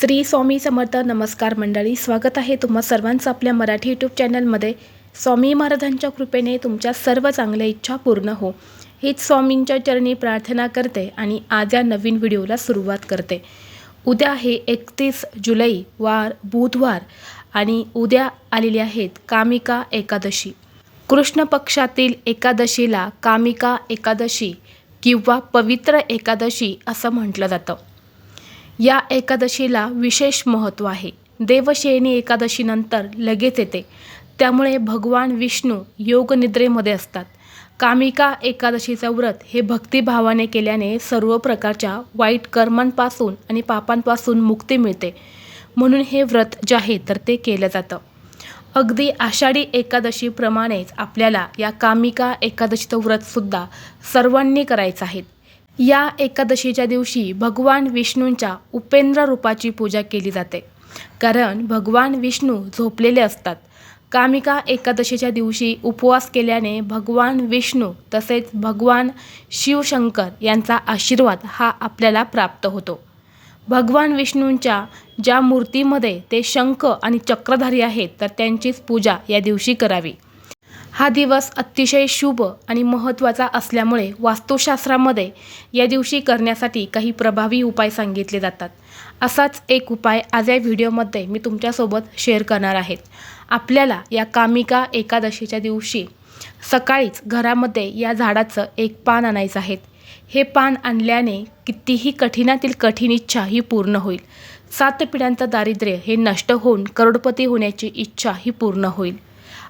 श्री स्वामी समर्थ नमस्कार मंडळी स्वागत आहे तुम्हा सर्वांचं आपल्या मराठी यूट्यूब चॅनलमध्ये स्वामी महाराजांच्या कृपेने तुमच्या सर्व चांगल्या इच्छा पूर्ण हो. हीच स्वामींच्या चरणी प्रार्थना करते आणि आज या नवीन व्हिडिओला सुरुवात करते. उद्या आहे एकतीस जुलै वार बुधवार आणि उद्या आलेली आहेत कामिका एकादशी. कृष्ण पक्षातील एकादशीला कामिका एकादशी किंवा पवित्र एकादशी असं म्हटलं जातं. या एकादशीला विशेष महत्त्व आहे. देवशयनी एकादशीनंतर लगेच येते. त्यामुळे भगवान विष्णू योगनिद्रेमध्ये असतात. कामिका एकादशीचं व्रत हे भक्तिभावाने केल्याने सर्व प्रकारच्या वाईट कर्मांपासून आणि पापांपासून मुक्ती मिळते. म्हणून हे व्रत जे आहे तर ते केलं जातं. अगदी आषाढी एकादशीप्रमाणेच आपल्याला या कामिका एकादशीचं व्रतसुद्धा सर्वांनी करायचं आहे. या एकादशीच्या दिवशी भगवान विष्णूंच्या उपेंद्र रूपाची पूजा केली जाते. कारण भगवान विष्णू झोपलेले असतात. कामिका एकादशीच्या दिवशी उपवास केल्याने भगवान विष्णू तसेच भगवान शिवशंकर यांचा आशीर्वाद हा आपल्याला प्राप्त होतो. भगवान विष्णूंच्या ज्या मूर्तीमध्ये ते शंख आणि चक्रधारी आहेत तर त्यांचीच पूजा या दिवशी करावी. हा दिवस अतिशय शुभ आणि महत्त्वाचा असल्यामुळे वास्तुशास्त्रामध्ये या दिवशी करण्यासाठी काही प्रभावी उपाय सांगितले जातात. असाच एक उपाय आज या व्हिडिओमध्ये मी तुमच्यासोबत शेअर करणार आहेत आपल्याला या कामिका एकादशीच्या दिवशी सकाळीच घरामध्ये या झाडाचं एक पान आणायचं आहे. हे पान आणल्याने कितीही कठीणातील कठीण इच्छा ही पूर्ण होईल. सात पिढ्यांचं दारिद्र्य हे नष्ट होऊन करोडपती होण्याची इच्छा ही पूर्ण होईल.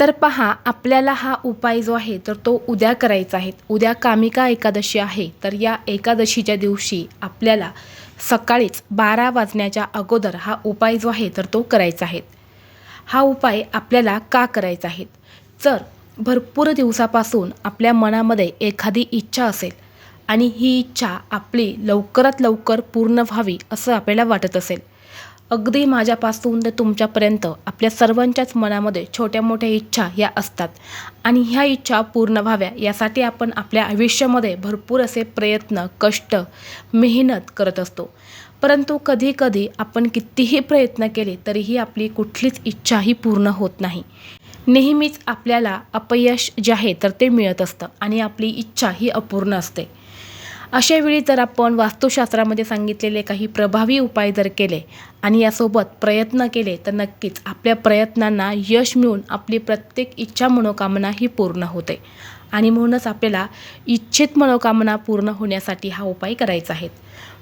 तर पहा आपल्याला हा उपाय जो आहे तर तो उद्या करायचा आहे. उद्या कामिका एकादशी आहे तर या एकादशीच्या दिवशी आपल्याला सकाळीच बारा वाजण्याच्या अगोदर हा उपाय जो आहे तर तो करायचा आहे. हा उपाय आपल्याला का करायचा आहे? जर भरपूर दिवसापासून आपल्या मनामध्ये एखादी इच्छा असेल आणि ही इच्छा आपली लवकरात लवकर पूर्ण व्हावी असं आपल्याला वाटत असेल अगदी माझ्यापासून तर तुमच्यापर्यंत आपल्या सर्वांच्याच मनामध्ये छोट्या मोठ्या इच्छा या असतात. आणि ह्या इच्छा पूर्ण व्हाव्या यासाठी आपण आपल्या आयुष्यामध्ये भरपूर असे प्रयत्न कष्ट मेहनत करत असतो. परंतु कधीकधी आपण कितीही प्रयत्न केले तरीही आपली कुठलीच इच्छाही पूर्ण होत नाही. नेहमीच आपल्याला अपयश जे आहे तर ते मिळत असतं आणि आपली इच्छा ही अपूर्ण असते. अशा वेळी जर आपण वास्तुशास्त्रामध्ये सांगितलेले काही प्रभावी उपाय जर केले आणि यासोबत प्रयत्न केले तर नक्कीच आपल्या प्रयत्नांना यश मिळून आपली प्रत्येक इच्छा मनोकामना ही पूर्ण होते. आणि म्हणूनच आपल्याला इच्छित मनोकामना पूर्ण होण्यासाठी हा उपाय करायचा आहे.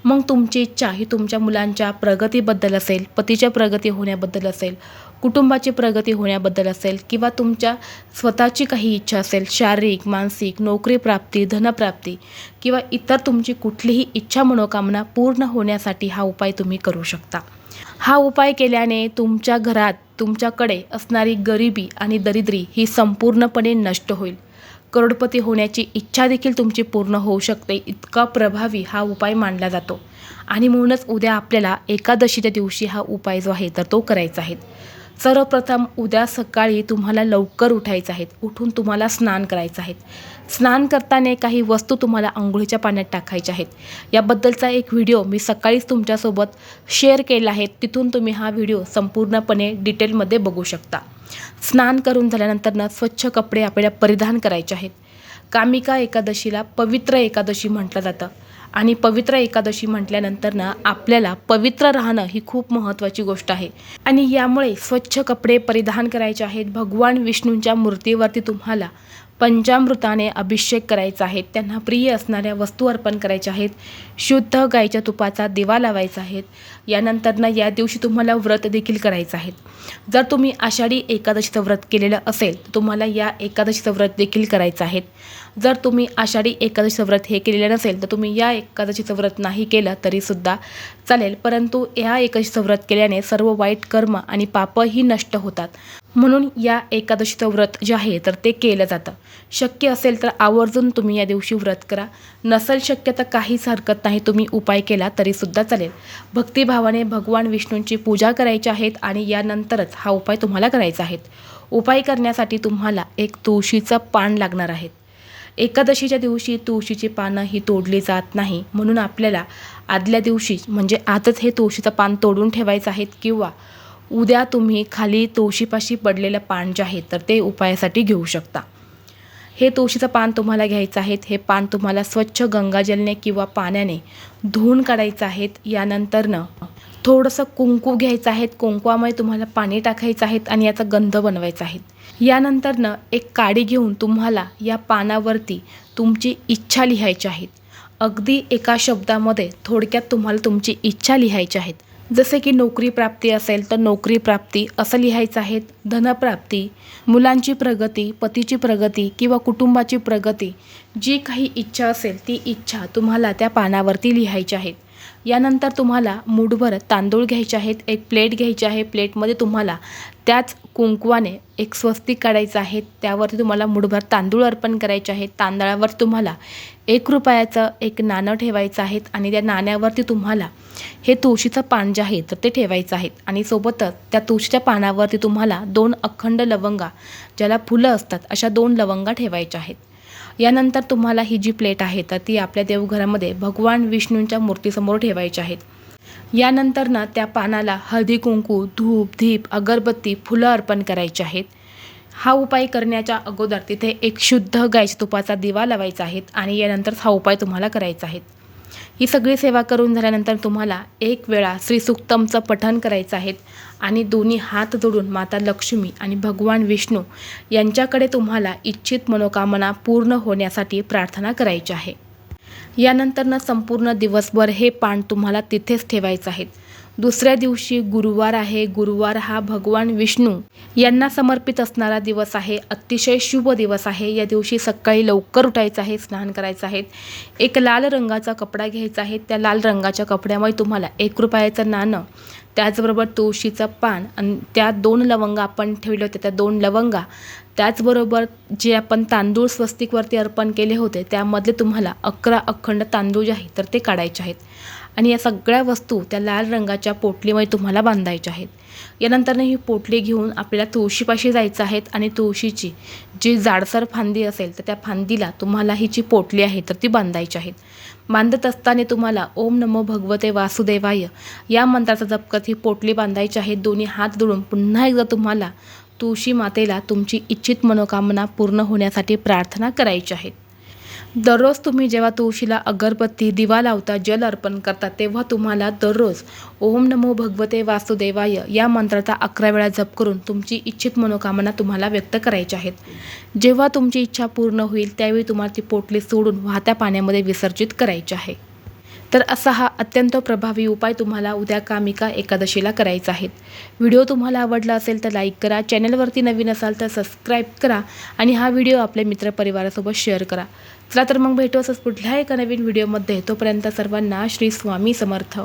मग तुमची इच्छा ही तुमच्या मुलांच्या प्रगतीबद्दल असेल पतीच्या प्रगती होण्याबद्दल असेल कुटुंबाची प्रगती होण्याबद्दल असेल किंवा तुमच्या स्वतःची काही इच्छा असेल शारीरिक मानसिक नोकरी प्राप्ती धनप्राप्ती किंवा इतर तुमची कुठलीही इच्छा मनोकामना पूर्ण होण्यासाठी हा उपाय तुम्ही करू शकता. हा उपाय केल्याने तुमच्या घरात तुमच्याकडे असणारी गरिबी आणि दरिद्री ही संपूर्णपणे नष्ट होईल. करोडपती होण्याची इच्छा देखील तुमची पूर्ण होऊ शकते इतका प्रभावी हा उपाय मानला जातो. आणि म्हणूनच उद्या आपल्याला एकादशीच्या दिवशी हा उपाय जो आहे तर तो करायचा आहे. सर्वप्रथम उद्या सकाळी तुम्हाला लवकर उठायचं आहेत उठून तुम्हाला स्नान करायचं आहे. स्नान करताना काही वस्तू तुम्हाला आंघोळीच्या पाण्यात टाकायच्या आहेत. याबद्दलचा एक व्हिडिओ मी सकाळीच तुमच्यासोबत शेअर केला आहे. तिथून तुम्ही हा व्हिडिओ संपूर्णपणे डिटेलमध्ये बघू शकता. स्नान करून झाल्यानंतर स्वच्छ कपडे आपल्याला परिधान करायचे आहेत. कामिका एकादशीला पवित्र एकादशी म्हटलं जातं. आणि पवित्र एकादशी म्हटल्यानंतर ना आपल्याला पवित्र राहणं ही खूप महत्त्वाची गोष्ट आहे. आणि यामुळे स्वच्छ कपडे परिधान करायचे आहेत भगवान विष्णूंच्या मूर्तीवरती तुम्हाला पंचामृताने अभिषेक करायचा आहे त्यांना प्रिय असणाऱ्या वस्तू अर्पण करायच्या आहेत शुद्ध गाईच्या तुपाचा दिवा लावायचा आहे यानंतरनं या दिवशी तुम्हाला व्रत देखील करायचं आहे. जर तुम्ही आषाढी एकादशीचं व्रत केलेलं असेल तर तुम्हाला या एकादशीचं व्रत देखील करायचं आहे. जर तुम्ही आषाढी एकादशीचं व्रत हे केलेलं नसेल तर तुम्ही या एकादशीचं व्रत नाही केलं तरीसुद्धा चालेल. परंतु या एकादशीचं व्रत केल्याने सर्व वाईट कर्म आणि पापही नष्ट होतात. म्हणून या एकादशीचं व्रत जे आहे तर ते केलं जातं. शक्य असेल तर आवर्जून तुम्ही या दिवशी व्रत करा. नसेल शक्य तर काहीच हरकत नाही तुम्ही उपाय केला तरीसुद्धा चालेल. भक्तिभावाने भगवान विष्णूंची पूजा करायची आहेत आणि यानंतरच हा उपाय तुम्हाला करायचा आहे. उपाय करण्यासाठी तुम्हाला एक तुळशीचं पान लागणार आहे. एकादशीच्या दिवशी तुळशीची पानं ही तोडली जात नाही. म्हणून आपल्याला आदल्या दिवशी म्हणजे आजच हे तुळशीचं पान तोडून ठेवायचं आहेत किंवा उद्या तुम्ही खाली तुळशीपाशी पडलेलं पान जे आहे तर ते उपायासाठी घेऊ शकता. हे तुळशीचं पान तुम्हाला घ्यायचं आहे हे पान तुम्हाला स्वच्छ गंगाजलने किंवा पाण्याने धुवून काढायचं आहेत यानंतरनं थोडंसं कुंकू घ्यायचं आहेत कुंकवामुळे तुम्हाला पाणी टाकायचं आहेत आणि याचा गंध बनवायचा आहे. यानंतरनं एक काडी घेऊन तुम्हाला या पानावरती तुमची इच्छा लिहायची आहे. अगदी एका शब्दामध्ये थोडक्यात तुम्हाला तुमची इच्छा लिहायची आहेत जसे की नोकरी प्राप्ती असेल तर नोकरी प्राप्ती असं लिहायचं आहे धनप्राप्ती. मुलांची प्रगती पतीची प्रगती किंवा कुटुंबाची प्रगती जी काही इच्छा असेल ती इच्छा तुम्हाला त्या पानावरती लिहायची आहेत यानंतर तुम्हाला मूठभर तांदूळ घ्यायचे आहेत एक प्लेट घ्यायची आहे प्लेटमध्ये तुम्हाला त्याच कुंकवाने एक स्वस्तिक काढायचं आहे त्यावरती तुम्हाला मुठभर तांदूळ अर्पण करायचे आहेत तांदळावर तुम्हाला एक रुपयाचं एक नाणं ठेवायचं आहे आणि त्या नाण्यावरती तुम्हाला हे तुळशीचं पान जे आहे तर ते ठेवायचं आहे आणि सोबतच त्या तुळशीच्या पानावरती तुम्हाला दोन अखंड लवंगा ज्याला फुलं असतात अशा दोन लवंगा ठेवायच्या आहेत. यानंतर तुम्हाला ही जी प्लेट आहे तर ती आपल्या देवघरामध्ये भगवान विष्णूंच्या मूर्तीसमोर ठेवायची आहेत. यानंतर ना त्या पानाला हळदी कुंकू धूप धीप अगरबत्ती फुलं अर्पण करायची आहेत. हा उपाय करण्याच्या अगोदर तिथे एक शुद्ध गायच्या तुपाचा दिवा लावायचा आहे आणि यानंतरच हा उपाय तुम्हाला करायचा आहे. ही सगळी सेवा करून झाल्यानंतर तुम्हाला एक वेळा श्रीसुक्तमचं पठण करायचं आहे. आणि दोन्ही हात जोडून माता लक्ष्मी आणि भगवान विष्णू यांच्याकडे तुम्हाला इच्छित मनोकामना पूर्ण होण्यासाठी प्रार्थना करायची आहे. यानंतरनं संपूर्ण दिवसभर हे पान तुम्हाला तिथेच ठेवायचं आहे. दुसऱ्या दिवशी गुरुवार आहे. गुरुवार हा भगवान विष्णू यांना समर्पित असणारा दिवस आहे. अतिशय शुभ दिवस आहे. या दिवशी सकाळी लवकर उठायचं आहे स्नान करायचं आहे. एक लाल रंगाचा कपडा घ्यायचा आहे. त्या लाल रंगाच्या कपड्यामुळे तुम्हाला एक रुपयाचं नाणं त्याचबरोबर तुळशीचं पान आणि त्या दोन लवंगा आपण ठेवले होते त्या दोन लवंगा त्याचबरोबर जे आपण तांदूळ स्वस्तिकवरती अर्पण केले होते त्यामधले तुम्हाला अकरा अखंड तांदूळ जे आहे तर ते काढायचे आहेत. आणि या सगळ्या वस्तू त्या लाल रंगाच्या पोटलीमध्ये तुम्हाला बांधायच्या आहेत. यानंतरनं ही पोटली घेऊन आपल्याला तुळशीपाशी जायचं आहेत आणि तुळशीची जी जाडसर फांदी असेल तर त्या फांदीला तुम्हाला ही जी पोटली आहे तर ती बांधायची आहेत. बांधत असताना तुम्हाला ओम नमो भगवते वासुदेवाय या मंत्राचा जपकत ही पोटली बांधायची आहे. दोन्ही हात जोडून पुन्हा एकदा तुम्हाला तुळशी मातेला तुमची इच्छित मनोकामना पूर्ण होण्यासाठी प्रार्थना करायची आहे. दररोज तुम्ही जेव्हा तुळशीला अगरबत्ती दिवा लावता जल अर्पण करता तेव्हा तुम्हाला दररोज ओम नमो भगवते वासुदेवाय या मंत्राचा अकरा वेळा जप करून तुमची इच्छित मनोकामना तुम्हाला व्यक्त करायची आहेत. जेव्हा तुमची इच्छा पूर्ण होईल त्यावेळी तुम्हाला ती पोटली सोडून वाहत्या पाण्यामध्ये विसर्जित करायची आहे. तर असा हा अत्यंत प्रभावी उपाय तुम्हाला उद्या कामिका एकादशीला करायचा आहे. व्हिडिओ तुम्हाला आवडला असेल तर लाईक करा चॅनलवरती नवीन असाल तर सबस्क्राईब करा आणि हा व्हिडिओ आपल्या मित्रपरिवारासोबत शेअर करा. चला तर मग भेटू असंच पुढल्या एका नवीन व्हिडिओमध्ये. तोपर्यंत सर्वांना श्री स्वामी समर्थ.